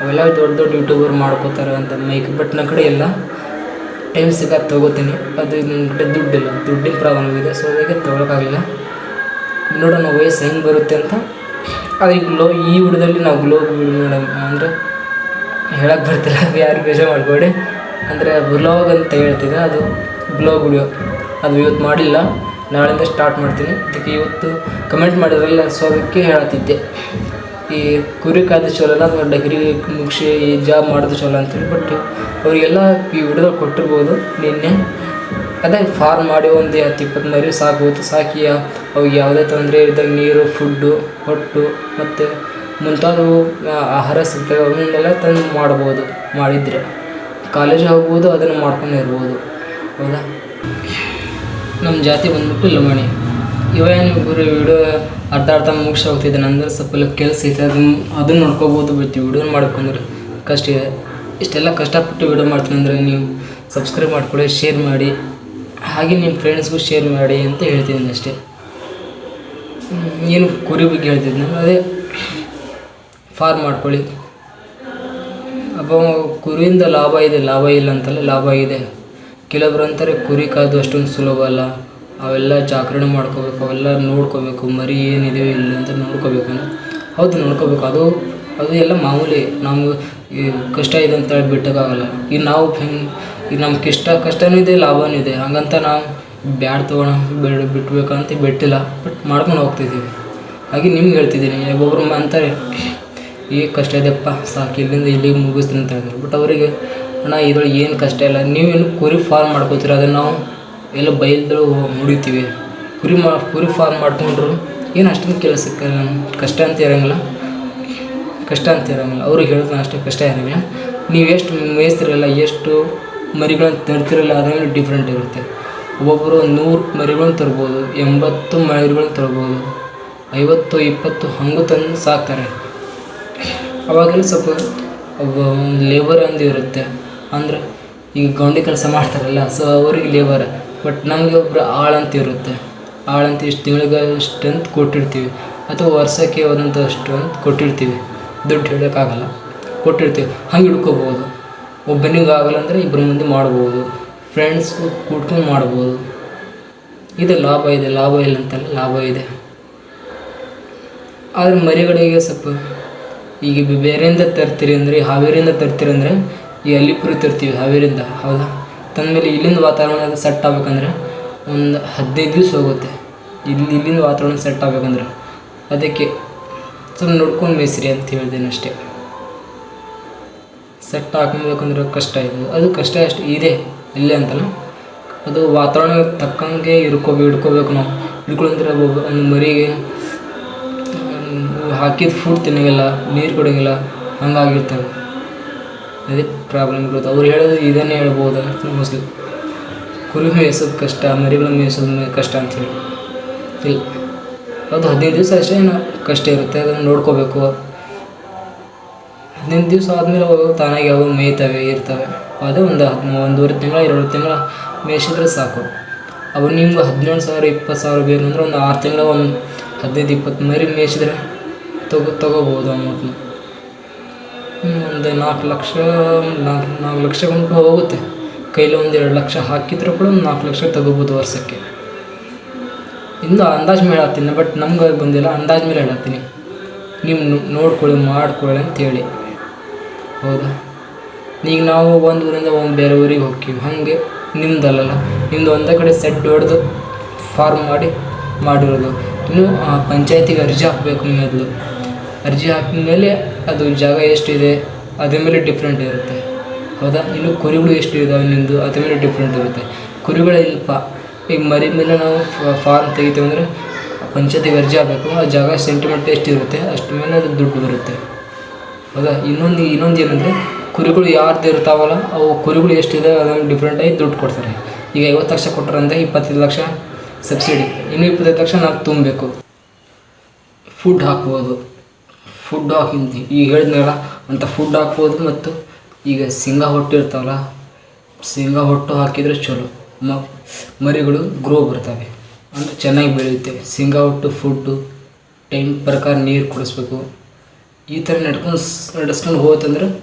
ಅವೆಲ್ಲ ದೊಡ್ಡ ದೊಡ್ಡ ಯೂಟ್ಯೂಬರ್ ಮಾಡ್ಕೋತಾರೆ ಅಂತ ಮೈಕ್ ಬಟ್ ನನ್ನ ಕಡೆ ಇಲ್ಲ. ಟೈಮ್ ಸಿಗೋದು ತೊಗೋತೀನಿ. ಅದು ನನ್ನ ಕಡೆ ದುಡ್ಡಿಲ್ಲ. ದುಡ್ಡಿನ ಪ್ರಾಬ್ಲಮ್ ಇದೆ ಸೊ ಅದಕ್ಕೆ ತೊಗೊಳಕ್ಕಾಗಲಿಲ್ಲ. ನೋಡೋಣ ವಯಸ್ಸು ಹೆಂಗೆ ಬರುತ್ತೆ ಅಂತ. ಆದರೆ ಗ್ಲೋ ಈ ವಿಡದಲ್ಲಿ ನಾವು ಗ್ಲೋ ಮೇಡಮ್ ಅಂದರೆ ಹೇಳಕ್ಕೆ ಬರ್ತಿಲ್ಲ. ಯಾರು ಬೇಜಾರು ಮಾಡಬೇಡಿ ಅಂದರೆ ಬ್ಲಾಗ್ ಅಂತ ಹೇಳ್ತಿದ್ದೆ ಅದು ಬ್ಲಾಗ್ ವಿಡಿಯೋ ಅದು ಇವತ್ತು ಮಾಡಿಲ್ಲ. ನಾಳೆಯಿಂದ ಸ್ಟಾರ್ಟ್ ಮಾಡ್ತೀನಿ. ಅದಕ್ಕೆ ಇವತ್ತು ಕಮೆಂಟ್ ಮಾಡಿದ್ರಲ್ಲ ಸೊ ಅದಕ್ಕೆ ಹೇಳತ್ತಿದ್ದೆ. ಈ ಕುರಿ ಕಾಯ್ದು ಚಲೋನ ಅಥವಾ ಡಿಗ್ರಿ ಮುಗಿಸಿ ಈ ಜಾಬ್ ಮಾಡೋದು ಚಲೋ ಅಂತೇಳಿ ಬಟ್ ಅವರಿಗೆಲ್ಲ ಈ ವಿಡಿಯೋದಲ್ಲಿ ಕೊಟ್ಟಿರ್ಬೋದು ನಿನ್ನೆ. ಅದೇ ಫಾರ್ಮ್ ಮಾಡಿ ಒಂದು ಹತ್ತು ಇಪ್ಪತ್ತು ಮರಿ ಸಾಕ್ಬೋದು. ಸಾಕಿ ಅವಿಗೆ ಯಾವುದೇ ತೊಂದರೆ ಇದ್ದಾಗ ನೀರು ಫುಡ್ಡು ಹೊಟ್ಟು ಮತ್ತು ಮುಂತಾದವು ಆಹಾರ ಸಿಗ್ತವೆ. ಅವನ್ನೆಲ್ಲ ತಂದು ಮಾಡ್ಬೋದು, ಮಾಡಿದರೆ. ಕಾಲೇಜ್ ಹೋಗ್ಬೋದು, ಅದನ್ನು ಮಾಡ್ಕೊಂಡು ಇರ್ಬೋದು. ಹೌದಾ? ನಮ್ಮ ಜಾತಿ ಬಂದ್ಬಿಟ್ಟು ಲಮಣಿ. ಇವೇನು ಗುರು ವಿಡಿಯೋ ಅರ್ಧ ಅರ್ಧ ಮುಗಿಸ್ ಹೋಗ್ತಿದ್ದಾನೆ. ಅಂದ್ರೆ ಸ್ವಲ್ಪ ಕೆಲಸ ಐತೆ ಅದನ್ನ ಅದನ್ನು ನೋಡ್ಕೋಬೋದು ಬಿಟ್ಟು ವಿಡಿಯೋ ಮಾಡ್ಕೊಂಡ್ರೆ ಕಷ್ಟ ಇದೆ. ಇಷ್ಟೆಲ್ಲ ಕಷ್ಟಪಟ್ಟು ವಿಡಿಯೋ ಮಾಡ್ತೀನಿ ಅಂದರೆ ನೀವು ಸಬ್ಸ್ಕ್ರೈಬ್ ಮಾಡ್ಕೊಳ್ಳಿ ಶೇರ್ ಮಾಡಿ. ಹಾಗೆ ನಿಮ್ಮ ಫ್ರೆಂಡ್ಸ್ಗೂ ಶೇರ್ ಮಾಡಿ ಅಂತ ಹೇಳ್ತಿದ್ದೀನಿ ಅಷ್ಟೇ. ಏನು ಕುರಿ ಬಗ್ಗೆ ಹೇಳ್ತಿದ್ದೆ ಅದೇ ಫಾರ್ಮ್ ಮಾಡ್ಕೊಳ್ಳಿ. ಅಪ್ಪ ಕುರಿಯಿಂದ ಲಾಭ ಇದೆ, ಲಾಭ ಇಲ್ಲ ಅಂತಲ್ಲ ಲಾಭ ಇದೆ. ಕೆಲವೊಬ್ರು ಅಂತಾರೆ ಕುರಿ ಕಾದು ಅಷ್ಟೊಂದು ಸುಲಭ ಅಲ್ಲ. ಅವೆಲ್ಲ ಜಾಗರಣೆ ಮಾಡ್ಕೋಬೇಕು, ಅವೆಲ್ಲ ನೋಡ್ಕೋಬೇಕು, ಮರಿ ಏನಿದೆ ಇಲ್ಲ ಅಂತ ನೋಡ್ಕೋಬೇಕು ಅನ್ನೋ ಹೌದು, ನೋಡ್ಕೋಬೇಕು. ಅದು ಅದು ಎಲ್ಲ ಮಾಮೂಲಿ. ನಾವು ಈ ಕಷ್ಟ ಇದೆ ಅಂತ ಹೇಳಿ ಬಿಟ್ಟಕ್ಕಾಗಲ್ಲ ಈಗ ನಾವು ಹೆಂಗೆ ಈಗ ನಮ್ಗೆ ಇಷ್ಟ ಕಷ್ಟನೂ ಇದೆ, ಲಾಭನೂ ಇದೆ. ಹಂಗಂತ ನಾವು ಬ್ಯಾಡ್ ತೊಗೋಣ, ಬೇಡ ಬಿಟ್ಬೇಕಂತ ಬಿಟ್ಟಿಲ್ಲ. ಬಟ್ ಮಾಡ್ಕೊಂಡು ಹೋಗ್ತಿದ್ದೀವಿ. ಹಾಗೆ ನಿಮ್ಗೆ ಹೇಳ್ತಿದ್ದೀನಿ. ಒಬ್ಬೊಬ್ರು ಅಂತಾರೆ ಈಗ ಕಷ್ಟ ಇದೆಯಪ್ಪ ಸಾಕು, ಇಲ್ಲಿಂದ ಇಲ್ಲಿಗೆ ಮುಗಿಸ್ತೀನಿ ಅಂತ ಹೇಳಿದ್ರು. ಬಟ್ ಅವರಿಗೆ ಅಣ್ಣ, ಇದ್ರೊಳಗೆ ಏನು ಕಷ್ಟ ಇಲ್ಲ. ನೀವು ಏನು ಕುರಿ ಫಾರ್ಮ್ ಮಾಡ್ಕೋತೀರ? ಅದನ್ನು ನಾವು ಎಲ್ಲ ಬೈಲ್ದಳು ಮುಡಿತೀವಿ. ಕುರಿ ಮಾ, ಕುರಿ ಫಾರ್ಮ್ ಮಾಡ್ಕೊಂಡ್ರು ಏನು ಅಷ್ಟೊಂದು ಕೆಲಸಕ್ಕೆ ಕಷ್ಟ ಅಂತ ಇರೋಂಗಿಲ್ಲ. ಕಷ್ಟ ಅಂತ ಇರೋಂಗಿಲ್ಲ. ಅವ್ರಿಗೆ ಹೇಳಿದ್ರೆ ಅಷ್ಟೇ ಕಷ್ಟ ಇರೋಂಗಿಲ್ಲ. ನೀವು ಎಷ್ಟು ಮೇಯಿಸ್ತಿರಲ್ಲ, ಎಷ್ಟು ಮರಿಗಳನ್ನು ತರ್ತಿರಲ್ಲ ಅದರಲ್ಲಿ ಡಿಫ್ರೆಂಟ್ ಇರುತ್ತೆ. ಒಬ್ಬೊಬ್ಬರು ನೂರು ಮರಿಗಳನ್ನ ತರ್ಬೋದು, ಎಂಬತ್ತು ಮರಿಗಳನ್ನು ತರ್ಬೋದು, ಐವತ್ತು, ಇಪ್ಪತ್ತು ಹಂಗು ತಂದು ಸಾಕ್ತಾರೆ. ಅವಾಗೆಲ್ಲ ಸ್ವಲ್ಪ ಒಬ್ಬ ಲೇಬರ್ ಅಂದಿರುತ್ತೆ ಅಂದರೆ ಈಗ ಗೌಂಡಿ ಕೆಲಸ ಮಾಡ್ತಾರಲ್ಲ ಸೊ ಅವ್ರಿಗೆ ಲೇಬರ್ ಬಟ್ ನಮಗೆ ಒಬ್ಬರು ಅಂತ ಇರುತ್ತೆ. ಆಳಂತ ಇಷ್ಟು ತಿಂಗಳಿಗೆ ಇಷ್ಟು ಅಂತ ಕೊಟ್ಟಿರ್ತೀವಿ. ಅಥವಾ ವರ್ಷಕ್ಕೆ ಒಂದಷ್ಟು ಅಂತ ಕೊಟ್ಟಿರ್ತೀವಿ. ದುಡ್ಡು ಹೇಳೋಕ್ಕಾಗಲ್ಲ. ಕೊಟ್ಟಿರ್ತೀವಿ. ಹಂಗೆ ಹಿಡ್ಕೋಬೋದು. ಒಬ್ಬನಿಗೆ ಆಗಲ್ಲ ಅಂದರೆ ಇಬ್ಬರು ಮಂದಿ ಮಾಡ್ಬೋದು. ಫ್ರೆಂಡ್ಸ್ ಕೂಡ್ಕೊಂಡು ಮಾಡ್ಬೋದು. ಇದೆ ಲಾಭ ಇದೆ, ಲಾಭ ಇಲ್ಲ ಅಂತಲ್ಲ ಲಾಭ ಇದೆ. ಆದರೆ ಮರಿಗಳಿಗೆ ಸ್ವಲ್ಪ ಈಗ ಬೇರೆಯಿಂದ ತರ್ತೀರಿ ಅಂದರೆ, ಹಾವೇರಿಯಿಂದ ತರ್ತೀರಿ ಅಂದರೆ ಈ ಅಲ್ಲಿಪುರಿ ತರ್ತೀವಿ ಹಾವೇರಿಂದ ಹೌದಾ? ತಂದಮೇಲೆ ಇಲ್ಲಿಂದ ವಾತಾವರಣ ಸೆಟ್ ಆಗ್ಬೇಕಂದ್ರೆ ಒಂದು ಹದಿನೈದು ದಿವಸ ಹೋಗುತ್ತೆ. ಇಲ್ಲಿ ಇಲ್ಲಿಂದ ವಾತಾವರಣ ಸೆಟ್ ಆಗ್ಬೇಕಂದ್ರೆ. ಅದಕ್ಕೆ ಸ್ವಲ್ಪ ನೋಡ್ಕೊಂಡು ಮೇಸ್ರಿ ಅಂತ ಹೇಳ್ದೇನೆ ಅಷ್ಟೇ. ಸೆಟ್ ಹಾಕೊಬೇಕಂದ್ರೆ ಕಷ್ಟ ಇದು. ಅದು ಕಷ್ಟ ಅಷ್ಟು ಇದೆ. ಇಲ್ಲೇ ಅಂತಲ್ಲ. ಅದು ವಾತಾವರಣ ತಕ್ಕಂಗೆ ಇರ್ಕೋಬೇಕು ಹಿಡ್ಕೋಬೇಕು ನಾವು. ಹಿಡ್ಕೊಂಡ್ರೆ ಒಂದು ಮರಿಗೆ, ಹಾಕಿದ ಫುಡ್ ತಿನ್ನಂಗಿಲ್ಲ, ನೀರು ಕೊಡೋಂಗಿಲ್ಲ ಹಂಗಾಗಿರ್ತವೆ. ಅದೇ ಪ್ರಾಬ್ಲಮ್ ಇರುತ್ತೆ ಅವ್ರು ಹೇಳೋದು ಇದನ್ನೇ ಹೇಳ್ಬೋದು ಮೋಸ್ಟ್ಲಿ ಕುರಿ ಮೇಯಿಸೋದು ಕಷ್ಟ ಮರಿಗಳು ಮೇಯಿಸೋದು ಕಷ್ಟ ಅಂತೇಳಿ ಇಲ್ಲ. ಅದು ಹದಿನೈದು ದಿವಸ ಅಷ್ಟೇ ಏನೋ ಕಷ್ಟ ಇರುತ್ತೆ, ಅದನ್ನು ನೋಡ್ಕೋಬೇಕು. ಹದಿನೈದು ದಿವಸ ಆದಮೇಲೆ ಅವಾಗ ತಾನಾಗಿ ಅವಾಗ ಮೇಯ್ತವೆ ಇರ್ತವೆ ಅದೇ ಒಂದು ಹದಿನ ಒಂದೂವರೆ ತಿಂಗಳ ಎರಡು ತಿಂಗಳ ಮೇಯಿಸಿದ್ರೆ ಸಾಕು. ಅವು ನಿಮ್ಗೆ ಹದಿನೇಳು ಸಾವಿರ, ಇಪ್ಪತ್ತು ಸಾವಿರ ಬೇಕಂದ್ರೆ ಒಂದು ಆರು ತಿಂಗಳ ಒಂದು ಹದಿನೈದು, ಇಪ್ಪತ್ತು ಮರಿ ಮೇಯಿಸಿದ್ರೆ ತಗೋ ತಗೋಬೋದು ಅಮೌಂಟ್ನ ಒಂದು ನಾಲ್ಕು ಲಕ್ಷ, ನಾಲ್ಕು ನಾಲ್ಕು ಲಕ್ಷ ಗಂಟು ಹೋಗುತ್ತೆ. ಕೈಲಿ ಒಂದು ಎರಡು ಲಕ್ಷ ಹಾಕಿದ್ರು ಕೂಡ ಒಂದು ನಾಲ್ಕು ಲಕ್ಷ ತಗೋಬೋದು ವರ್ಷಕ್ಕೆ. ಇನ್ನು ಅಂದಾಜು ಮೇಲೆ ಹೇಳ್ತೀನಿ, ಬಟ್ ನಮ್ಗೆ ಬಂದಿಲ್ಲ, ಅಂದಾಜು ಮೇಲೆ ಹೇಳತ್ತೀನಿ ನೀವು ನೋಡ್ಕೊಳ್ಳಿ, ಮಾಡ್ಕೊಳ್ಳಿ ಅಂತೇಳಿ ಹೌದಾ? ಈಗ ನಾವು ಒಂದು ಊರಿಂದ ಒಂದು ಬೇರೆ ಊರಿಗೆ ಹೋಗ್ತೀವಿ, ಹಾಗೆ ನಿಮ್ದಲ್ಲ ನಿಮ್ದು ಒಂದೇ ಕಡೆ ಸೆಟ್ ಹೊಡೆದು ಫಾರ್ಮ್ ಮಾಡಿ, ಮಾಡಿರೋದು. ಇನ್ನು ಪಂಚಾಯತಿಗೆ ಅರ್ಜಿ ಹಾಕಬೇಕು ಮೊದಲು. ಅರ್ಜಿ ಹಾಕಿದ ಮೇಲೆ ಅದು ಜಾಗ ಎಷ್ಟಿದೆ, ಅದ್ರ ಮೇಲೆ ಡಿಫ್ರೆಂಟ್ ಇರುತ್ತೆ. ಹೌದಾ? ಇನ್ನು ಕುರಿಗಳು ಎಷ್ಟು ಇದಾವೆ ನಿಮ್ಮದು ಅದ್ರ ಮೇಲೆ ಡಿಫ್ರೆಂಟ್ ಇರುತ್ತೆ. ಕುರಿಗಳು ಇಲ್ಲಪ್ಪ ಈಗ ಮರಿ ಮೇಲೆ ನಾವು ಫಾರ್ಮ್ ತೆಗಿತೇವೆ ಅಂದರೆ ಪಂಚಾಯತಿಗೆ ಅರ್ಜಿ ಆಗಬೇಕು ಆ ಜಾಗ ಸೆಂಟಿಮೆಂಟ್ ಎಷ್ಟಿರುತ್ತೆ, ಅಷ್ಟು ಮೇಲೆ ಅದು ದುಡ್ಡು ಬರುತ್ತೆ. ಹೌದಾ? ಇನ್ನೊಂದು ಇನ್ನೊಂದು ಏನಂದರೆ ಕುರಿಗಳು ಯಾರ್ದು ಇರ್ತಾವಲ್ಲ, ಅವು ಕುರಿಗಳು ಎಷ್ಟಿದೆ, ಅದನ್ನು ಡಿಫ್ರೆಂಟಾಗಿ ದುಡ್ಡು ಕೊಡ್ತಾರೆ. ಈಗ ಐವತ್ತು ಲಕ್ಷ ಕೊಟ್ಟರಂದರೆ ಇಪ್ಪತ್ತೈದು ಲಕ್ಷ ಸಬ್ಸಿಡಿ ಇನ್ನು ಇಪ್ಪತ್ತೈದು ಲಕ್ಷ ನಾವು ತುಂಬಬೇಕು. ಫುಡ್ ಹಾಕ್ಬೋದು. ಫುಡ್ ಹಾಕಿಂತಿ ಈಗ ಹೇಳಿದ್ನಲ್ಲ, ಅಂತ ಫುಡ್ ಹಾಕ್ಬೋದು ಮತ್ತು ಈಗ ಶೇಂಗಾ ಹೊಟ್ಟು ಇರ್ತಾವಲ್ಲ ಶೇಂಗಾ ಹೊಟ್ಟು ಹಾಕಿದರೆ ಚಲೋ. ಮ, ಮರಿಗಳು ಗ್ರೋ ಬರ್ತವೆ. ಅಂದರೆ ಚೆನ್ನಾಗಿ ಬೆಳೆಯುತ್ತೆ. ಶೇಂಗಾ ಹೊಟ್ಟು ಫುಡ್ಡು ಟೈಮ್ ಪ್ರಕಾರ ನೀರು ಕುಡಿಸ್ಬೇಕು. ಈ ಥರ ನಡ್ಕೊಂಡು ನಡೆಸ್ಕೊಂಡು ಹೋತಂದ್ರೆ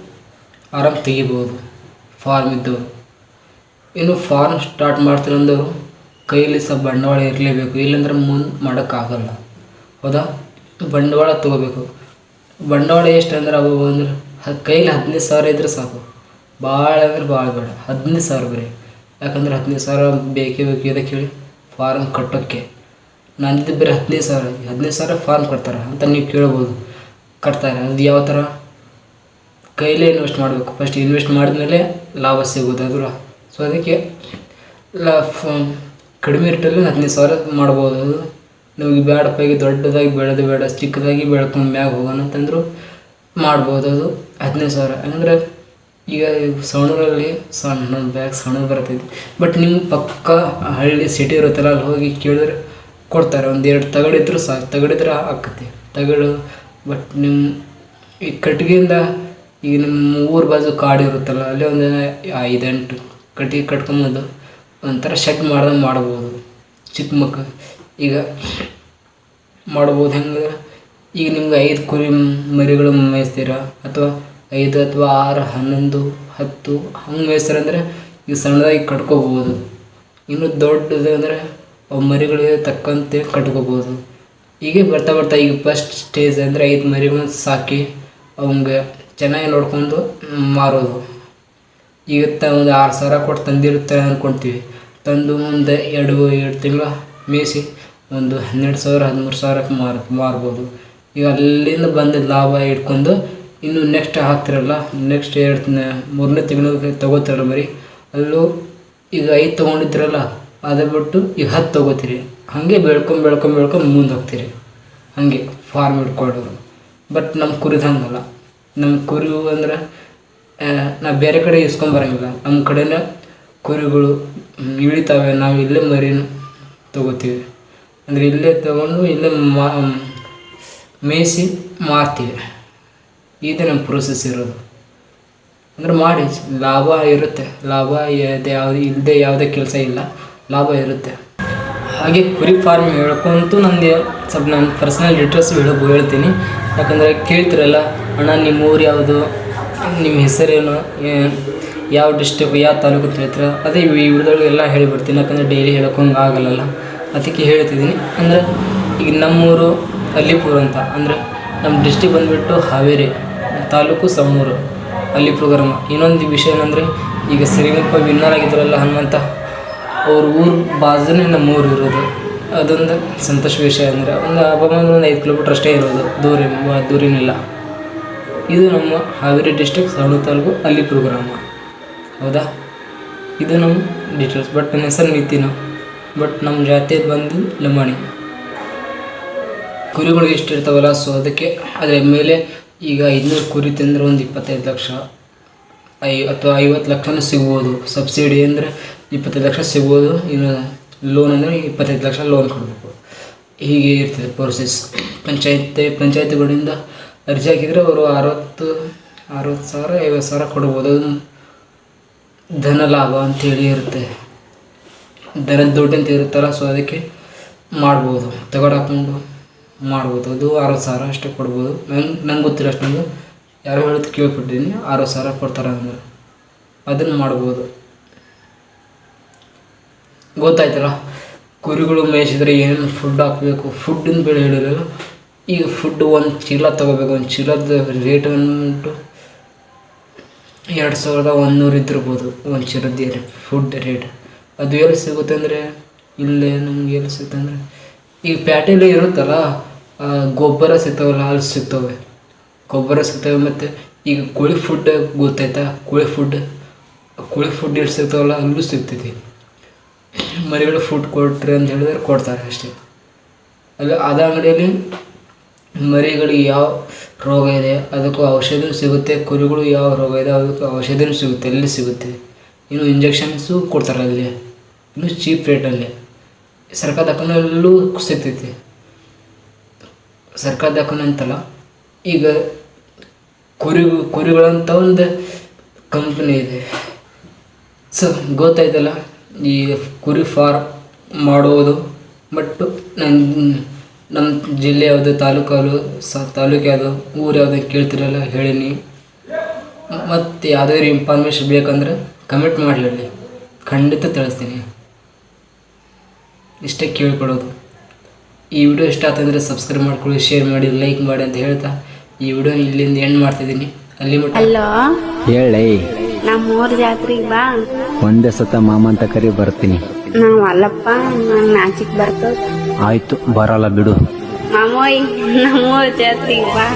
ಆರಾಮ್ ತೆಗಿಬೋದು. ಫಾರ್ಮ್ ಇದ್ದು. ಇನ್ನು ಫಾರ್ಮ್ ಸ್ಟಾರ್ಟ್ ಮಾಡ್ತೀರಂದವರು ಕೈಯಲ್ಲಿ ಸಹ ಬಂಡವಾಳ ಇರಲೇಬೇಕು. ಇಲ್ಲಾಂದ್ರೆ ಮುಂದೆ ಮಾಡೋಕ್ಕಾಗಲ್ಲ. ಹೌದಾ? ಬಂಡವಾಳ ತೊಗೋಬೇಕು. ಬಂಡವಾಳ ಎಷ್ಟು ಅಂದ್ರೆ ಅವು ಅಂದ್ರೆ ಕೈಲಿ ಹದಿನೈದು ಸಾವಿರ ಇದ್ರೆ ಸಾಕು. ಭಾಳ ಅಂದ್ರೆ ಭಾಳ ಬೇಡ. ಹದಿನೈದು ಸಾವಿರ ಬರೀ. ಯಾಕಂದ್ರೆ ಹದಿನೈದು ಸಾವಿರ ಬೇಕೇ ಬೇಕು ಇದಕ್ಕೆ ಹೇಳಿ ಫಾರ್ಮ್ ಕಟ್ಟೋಕ್ಕೆ ನಂದು ಬರೀ ಹದಿನೈದು ಸಾವಿರ. ಹದಿನೈದು ಸಾವಿರ ಫಾರ್ಮ್ ಕಟ್ತಾರೆ ಅಂತ ನೀವು ಕೇಳ್ಬೋದು. ಕಟ್ತಾರೆ. ಅದು ಯಾವ ಥರ ಕೈಲೇ ಇನ್ವೆಸ್ಟ್ ಮಾಡಬೇಕು. ಫಸ್ಟ್ ಇನ್ವೆಸ್ಟ್ ಮಾಡಿದ್ಮೇಲೆ ಲಾಭ ಸಿಗೋದು ಅದು ಸೊ ಅದಕ್ಕೆ ಲಾ, ಫ- ಕಡಿಮೆ ರೇಟಲ್ಲಿ ಹದಿನೈದು ಸಾವಿರ ಮಾಡ್ಬೋದು. ಅದು ನಮಗೆ ಬೇಡಪ್ಪ ಈಗ ದೊಡ್ಡದಾಗಿ ಬೆಳೆದು ಬೇಡ, ಚಿಕ್ಕದಾಗಿ ಬೆಳ್ಕೊಂಡು ಮ್ಯಾಗ ಹೋಗೋಣ ಅಂತಂದ್ರು ಮಾಡ್ಬೋದು ಅದು. ಹದಿನೈದು ಸಾವಿರ. ಅಂದರೆ ಈಗ ಸಣ್ಣೂರಲ್ಲಿ ಸಣ್ಣ ಬ್ಯಾಗ್ ಸಣ್ಣ ಬರ್ತೈತಿ. ಬಟ್ ನಿಮ್ಮ ಪಕ್ಕ ಹಳ್ಳಿ ಸಿಟಿ ಇರುತ್ತಲ್ಲ, ಅಲ್ಲಿ ಹೋಗಿ ಕೇಳಿದ್ರೆ ಕೊಡ್ತಾರೆ. ಒಂದು ಎರಡು ತಗಡಿದ್ರು ಸಾಕು. ತಗಡಿದ್ರೆ ಆಕತಿ ತಗಡು ಬಟ್ ನಿಮ್ಮ ಈ ಕಟ್ಟಿಗೆಯಿಂದ ಈಗ ನಿಮ್ಮ ಊರ ಬಾಜು ಕಾಡು ಇರುತ್ತಲ್ಲ, ಅಲ್ಲಿ ಒಂದು ಐದೆಂಟು ಕಟ್ಟಿಗೆ ಕಟ್ಕೊಂಬಂದು ಒಂಥರ ಶೆಡ್ ಮಾಡ್ದಂಗೆ ಮಾಡ್ಬೋದು. ಚಿಕ್ಕ ಮಕ್ಕಳು ಈಗ ಮಾಡ್ಬೋದು ಹೆಂಗೆ ಈಗ ನಿಮ್ಗೆ ಐದು ಕುರಿ ಮರಿಗಳು ಮೇಯಿಸ್ತೀರ? ಅಥವಾ ಐದು ಅಥವಾ ಆರು, ಹನ್ನೊಂದು, ಹತ್ತು, ಹಂಗೆ ಮೇಯಿಸ್ತಾರೆ ಅಂದರೆ ಈಗ ಸಣ್ಣದಾಗಿ ಕಟ್ಕೋಬೋದು ಇನ್ನು ದೊಡ್ಡದು ಅಂದರೆ ಮರಿಗಳಿಗೆ ತಕ್ಕಂತೆ ಕಟ್ಕೋಬೋದು ಹೀಗೆ ಬರ್ತಾ ಬರ್ತಾ ಈಗ ಫಸ್ಟ್ ಸ್ಟೇಜ್ ಅಂದರೆ ಐದು ಮರಿಗಳನ್ನ ಸಾಕಿ ಅವಂಗೆ ಚೆನ್ನಾಗಿ ನೋಡ್ಕೊಂಡು ಮಾರೋದು. ಈಗ ತ ಒಂದು ಆರು ಸಾವಿರ ಕೊಟ್ಟು ತಂದಿರುತ್ತೆ ಅಂದ್ಕೊಳ್ತೀವಿ ತಂದು ಮುಂದೆ ಎರಡು ಎರಡು ತಿಂಗಳು ಮೇಯಿಸಿ ಒಂದು ಹನ್ನೆರಡು ಸಾವಿರ, ಹದಿಮೂರು ಸಾವಿರಕ್ಕೆ ಮಾರ, ಮಾರ್ಬೋದು. ಈಗ ಅಲ್ಲಿಂದ ಬಂದಿದ್ದ ಲಾಭ ಇಟ್ಕೊಂಡು ಇನ್ನು ನೆಕ್ಸ್ಟ್ ಹಾಕ್ತಿರಲ್ಲ ನೆಕ್ಸ್ಟ್ ಎರಡು ಮೂರನೇ ತಿಂಗಳಿಗೆ ತೊಗೋತಾರಲ್ಲ ಮರಿ. ಅಲ್ಲೂ ಈಗ ಐದು ತೊಗೊಂಡಿದ್ರಲ್ಲ, ಅದೇ ಬಿಟ್ಟು ಈಗ ಹತ್ತು ತೊಗೋತೀರಿ. ಹಾಗೆ ಬೆಳ್ಕೊಂಡು ಬೆಳ್ಕೊಂಡು ಬೆಳ್ಕೊಂಡು ಮುಂದೆ ಹೋಗ್ತೀರಿ ಹಾಗೆ ಫಾರ್ಮ್ ಇಟ್ಕೊಳ್ಳೋರು ಬಟ್ ನಮ್ಮ ಕುರಿದು ಹಂಗಲ್ಲ. ನಮ್ಮ ಕುರಿ ಅಂದ್ರೆ ನಾವು ಬೇರೆ ಕಡೆ ಇಸ್ಕೊಂಬರಂಗಿಲ್ಲ ನಮ್ಮ ಕಡೆನೇ ಕುರಿಗಳು ಇಳಿತಾವೆ. ನಾವು ಇಲ್ಲೇ ಮರಿನ ತೊಗೋತೀವಿ. ಅಂದರೆ ಇಲ್ಲೇ ತಗೊಂಡು ಇಲ್ಲೇ ಮಾ ಮೇಯಿಸಿ ಮಾರ್ತೀವಿ. ಇದೇ ನಮ್ಮ ಪ್ರೋಸೆಸ್ ಇರೋದು. ಅಂದರೆ ಮಾಡಿ, ಲಾಭ ಇರುತ್ತೆ. ಲಾಭ ಯಾವ್ದು ಇಲ್ಲದೆ ಯಾವುದೇ ಕೆಲಸ ಇಲ್ಲ. ಲಾಭ ಇರುತ್ತೆ. ಹಾಗೆ ಕುರಿ ಫಾರ್ಮ್ ಹೇಳ್ಕೊಂತೂ ನನಗೆ ಸ್ವಲ್ಪ ನನ್ನ ಪರ್ಸನಲ್ ಡೀಟೇಲ್ಸ್ ಹೇಳ ಹೇಳ್ತೀನಿ. ಯಾಕಂದರೆ ಕೇಳ್ತಿರಲ್ಲ, ಅಣ್ಣ ನಿಮ್ಮ ಊರು ಯಾವುದು? ನಿಮ್ಮ ಹೆಸರೇನು? ಯಾವ ಡಿಸ್ಟ್ರಿಕ್ ಯಾವ ತಾಲೂಕು ತಿಳಿತ್ರ ಅದೇ ಈ ವಿಡಿಯೋದೊಳಗೆ ಎಲ್ಲ ಹೇಳಿಬಿಡ್ತೀನಿ, ಯಾಕಂದರೆ ಡೈಲಿ ಹೇಳೋಕ್ಕಂಗೆ ಆಗಲ್ಲಲ್ಲ. ಅದಕ್ಕೆ ಹೇಳ್ತಿದ್ದೀನಿ, ಅಂದರೆ ಈಗ ನಮ್ಮೂರು ಅಲ್ಲಿಪುರ ಅಂತ, ಅಂದರೆ ನಮ್ಮ ಡಿಸ್ಟಿಕ್ ಬಂದುಬಿಟ್ಟು ಹಾವೇರಿ, ತಾಲೂಕು ಸವಣೂರು ಅಲ್ಲಿಪುರ ಗ್ರಾಮ. ಇನ್ನೊಂದು ವಿಷಯ ಏನಂದರೆ, ಈಗ ಶ್ರೀಮಂತ ವಿನ್ನರ್ ಆಗಿದ್ರಲ್ಲ ಹನುಮಂತ, ಅವ್ರ ಊರು ಬಾಜುನೇ ನಮ್ಮ ಊರು ಇರೋದು. ಅದೊಂದು ಸಂತೋಷ ವಿಷಯ ಅಂದರೆ, ಒಂದು ಹಬ್ಬ ಒಂದು ಐದು ಕಿಲೋಮೀಟ್ರ್ ಅಷ್ಟೇ ಇರೋದು ದೂರ ದೂರಿನಿಲ್ಲ. ಇದು ನಮ್ಮ ಹಾವೇರಿ ಡಿಸ್ಟಿಕ್ ಸವಣೂರು ತಾಲೂಕು, ಅಲ್ಲಿಪುರ ಗ್ರಾಮ. ಹೌದಾ? ಇದು ನಮ್ಮ ಡೀಟೇಲ್ಸ್ ಬಟ್ ನನ್ನ ಹೆಸರು ನಿತಿನ. ಬಟ್ ನಮ್ಮ ಜಾತಿ ಬಂದು ಲಂಬಾಣಿ ಕುರಿಗಳು ಎಷ್ಟು ಇರ್ತಾವಲ್ಲ ಸೊ ಅದಕ್ಕೆ ಅದರ ಮೇಲೆ ಈಗ ಐದುನೂರು ಕುರಿ ತಂದ್ರೆ ಒಂದು ಇಪ್ಪತ್ತೈದು ಲಕ್ಷ. ಐ, ಅಥವಾ ಐವತ್ತು ಲಕ್ಷನೂ ಸಿಗ್ಬೋದು. ಸಬ್ಸಿಡಿ ಅಂದರೆ ಇಪ್ಪತ್ತೈದು ಲಕ್ಷ ಸಿಗ್ಬೋದು. ಇನ್ನು ಲೋನ್ ಅಂದರೆ ಇಪ್ಪತ್ತೈದು ಲಕ್ಷ ಲೋನ್ ಕೊಡಬೇಕು. ಹೀಗೆ ಇರ್ತದೆ ಪ್ರೋಸೆಸ್ ಪಂಚಾಯತ್, ಪಂಚಾಯತ್ಗಳಿಂದ ಅರ್ಜಿ ಹಾಕಿದರೆ ಅವರು ಅರವತ್ತು ಅರವತ್ತು ಸಾವಿರ, ಐವತ್ತು ಸಾವಿರ ಕೊಡ್ಬೋದು. ಧನ ಲಾಭ ಅಂತೇಳಿ ಇರುತ್ತೆ. ದನದ ದುಡ್ಡು ಅಂತ ಇರುತ್ತಲ್ಲ ಸೊ ಅದಕ್ಕೆ ಮಾಡ್ಬೋದು. ತಗೊಂಡು ಹಾಕ್ಕೊಂಡು ಮಾಡ್ಬೋದು. ಅದು ಅರವತ್ತು ಸಾವಿರ ಅಷ್ಟೇ ಕೊಡ್ಬೋದು. ನಂಗೆ ನಂಗೆ ಗೊತ್ತಿಲ್ಲ ಅಷ್ಟೊಂದು ಯಾರೋ ಹೇಳೋದು ಕೇಳ್ಬಿಟ್ಟಿದ್ದೀನಿ ಅರವತ್ತು ಸಾವಿರ ಕೊಡ್ತಾರೆ ಅಂದ್ರೆ ಅದನ್ನು ಮಾಡ್ಬೋದು. ಗೊತ್ತಾಯ್ತಲ್ಲ? ಕುರಿಗಳು ಮೇಯಿಸಿದ್ರೆ ಏನೇನು ಫುಡ್ ಹಾಕಬೇಕು? ಫುಡ್ಡಿನ ಬೆಳೆ ಹೇಳಿರಲ್ಲ. ಈಗ ಫುಡ್ ಒಂದು ಚೀಲ ತೊಗೋಬೇಕು. ಒಂದು ಚೀಲದ ರೇಟ್ ಎರಡು ಸಾವಿರದ ಒಂದುನೂರು ಇದ್ದಿರ್ಬೋದು, ಒಂದು ಚೀಲದ ಫುಡ್ ರೇಟ್ ಅದು ಎಲ್ಲಿ ಸಿಗುತ್ತೆ ಅಂದರೆ, ಇಲ್ಲೇ ನಮ್ಗೆ ಎಲ್ಲಿ ಸಿಗುತ್ತೆ ಅಂದರೆ ಈಗ ಪ್ಯಾಟೆಯಲ್ಲಿ ಇರುತ್ತಲ್ಲ ಗೊಬ್ಬರ ಸಿಗ್ತಾವಲ್ಲ, ಅಲ್ಲಿ ಸಿಗ್ತವೆ. ಗೊಬ್ಬರ ಸಿಗ್ತವೆ ಮತ್ತು ಈಗ ಕೋಳಿ ಫುಡ್ ಗೊತ್ತಾಯ್ತಾ? ಕೋಳಿ ಫುಡ್ ಕೋಳಿ ಫುಡ್ ಎಲ್ಲಿ ಸಿಗ್ತಾವಲ್ಲ, ಅಲ್ಲೂ ಸಿಗ್ತೈತಿ ಮರಿಗಳು ಫುಡ್ ಕೊಟ್ರಿ ಅಂತ ಹೇಳಿದ್ರೆ ಕೊಡ್ತಾರೆ ಅಷ್ಟೇ. ಅಲ್ಲ ಅದ ಅಂಗಡಿಯಲ್ಲಿ ಮರಿಗಳಿಗೆ ಯಾವ ರೋಗ ಇದೆ ಅದಕ್ಕೂ ಔಷಧಿನೂ ಸಿಗುತ್ತೆ. ಕುರಿಗಳು ಯಾವ ರೋಗ ಇದೆ, ಅದಕ್ಕೂ ಔಷಧಿನೂ ಸಿಗುತ್ತೆ. ಎಲ್ಲಿ ಸಿಗುತ್ತೆ? ಇನ್ನು ಇಂಜೆಕ್ಷನ್ಸು ಕೊಡ್ತಾರೆ ಅಲ್ಲಿ. ಇನ್ನು ಚೀಪ್ ರೇಟಲ್ಲಿ ಸರ್ಕಾರ ದಕ್ಕನಲ್ಲೂ ಸಿಗ್ತೈತಿ. ಸರ್ಕಾರ ದಕ್ಕನ ಅಂತಲ್ಲ. ಈಗ ಕುರಿ, ಕುರಿಗಳಂತ ಒಂದು ಕಂಪ್ನಿ ಇದೆ. ಸೊ ಗೊತ್ತಾಯ್ತಲ್ಲ, ಈ ಕುರಿ ಫಾರ್ಮ್ ಮಾಡುವುದು ಬಟ್ ನನ್ನ ನಮ್ಮ ಜಿಲ್ಲೆ ಯಾವುದು ತಾಲೂಕು ಯಾವುದು ಸ ತಾಲೂಕು ಯಾವುದು ಊರು ಯಾವುದು ಕೇಳ್ತಿರಲ್ಲ ಹೇಳೀನಿ. ಮತ್ತು ಯಾವುದಾದ್ರು ಇನ್ಫಾರ್ಮೇಷನ್ ಬೇಕಂದ್ರೆ ಕಮೆಂಟ್ ಮಾಡಿ ಹೇಳಿ ಖಂಡಿತ ತಿಳಿಸ್ತೀನಿ. ಇಷ್ಟೇ ಕೇಳ್ಕೊಡೋದು. ಈ ವಿಡಿಯೋ ಇಷ್ಟ ಆತಂದರೆ ಸಬ್ಸ್ಕ್ರೈಬ್ ಮಾಡ್ಕೊಳ್ಳಿ ಶೇರ್ ಮಾಡಿ ಲೈಕ್ ಮಾಡಿ ಅಂತ ಹೇಳ್ತಾ ಈ ವಿಡಿಯೋ ಇಲ್ಲಿಂದ ಎಂಡ್ ಮಾಡ್ತಿದ್ದೀನಿ. ಅಲ್ಲಿ ಮಟ್ಟ ಹೇಳಿ. ನಮ್ಮ ನಮ್ಮೂರ್ ಜಾತ್ರೆಗೆ ಬಾ. ಒಂದೇ ಸತ ಮಾಮ ಅಂತ ಕರಿ ಬರ್ತೀನಿ. ನಾವ್ ಅಲ್ಲಪ್ಪ ನಂಗ್ ನಾಚಿಕ್ ಬರ್ತದ ಆಯ್ತು ಬರಲ್ಲ ಬಿಡು ಮಾಮೋಯ್ ನಮ್ಮ ಜಾತ್ರೆಗೆ ಬಾ